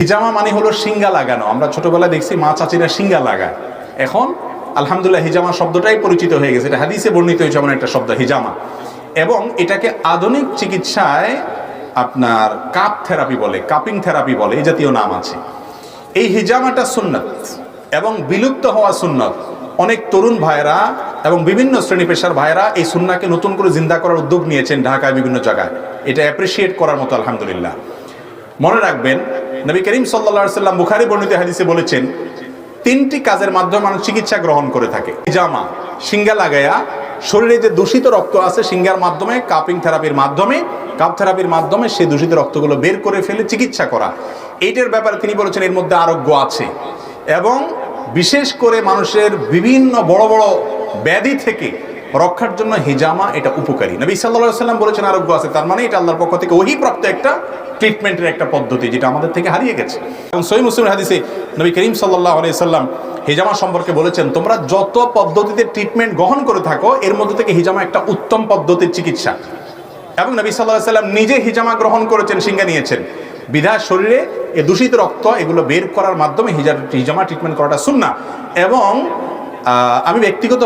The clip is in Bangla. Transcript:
হিজামা মানে হলো সিঙ্গা লাগানো। আমরা ছোটবেলায় দেখছি মা চাচিরা সিঙ্গা লাগায়। এখন আলহামদুলিল্লাহ হিজামা শব্দটাই পরিচিত হয়ে গেছে। এটা হাদিসে বর্ণিত হয়েছে এমন একটা শব্দ, হিজামা। এবং এটাকে আধুনিক চিকিৎসায় আপনার কাপ থেরাপি বলে, কাপিং থেরাপি বলে, এই জাতীয় নাম আছে। এই হিজামাটা সুন্নত এবং বিলুপ্ত হওয়া সুন্নত। অনেক তরুণ ভাইরা এবং বিভিন্ন শ্রেণি পেশার ভাইরা এই সুন্নাকে নতুন করে জিন্দা করার উদ্যোগ নিয়েছেন ঢাকায় বিভিন্ন জায়গায়। এটা অ্যাপ্রিসিয়েট করার মতো, আলহামদুলিল্লাহ। মনে রাখবেন, নবী করিম সাল্লা সাল্লাম বুখারি বর্ণিত হাদিসে বলেছেন, তিনটি কাজের মাধ্যমে মানুষ চিকিৎসা গ্রহণ করে থাকে। জামা সিঙ্গা লাগায়া, শরীরে যে দূষিত রক্ত আছে সিঙ্গার মাধ্যমে, কাপিং থেরাপির মাধ্যমে, কাপ থেরাপির মাধ্যমে সেই দূষিত রক্তগুলো বের করে ফেলে চিকিৎসা করা। এইটার ব্যাপারে তিনি বলেছেন, এর মধ্যে আরোগ্য আছে। এবং বিশেষ করে মানুষের বিভিন্ন বড় বড় ব্যাধি থেকে রক্ষার জন্য হিজামা এটা উপকারী। নবী সাল্লাহ সাল্লাম বলেছেন, আরোগ্য আছে। তার মানে এটা আল্লাহর পক্ষ থেকে ওহি প্রাপ্ত একটা ট্রিটমেন্টের একটা পদ্ধতি, যেটা আমাদের থেকে হারিয়ে গেছে। এবং সই মুসলিম হাদিসে নবী করিম সাল্লাহ সাল্লাম হিজামা সম্পর্কে বলেছেন, তোমরা যত পদ্ধতিতে ট্রিটমেন্ট গ্রহণ করে থাকো, এর মধ্যে থেকে হিজামা একটা উত্তম পদ্ধতির চিকিৎসা। এবং নবী সাল্লাহ সাল্লাম নিজে হিজামা গ্রহণ করেছেন সিঙ্গা নিয়েছেন। বিধার শরীরে এ দূষিত রক্ত, এগুলো বের করার মাধ্যমে হিজা হিজামা ট্রিটমেন্ট করাটা শুননা এবং আমি ব্যক্তিগত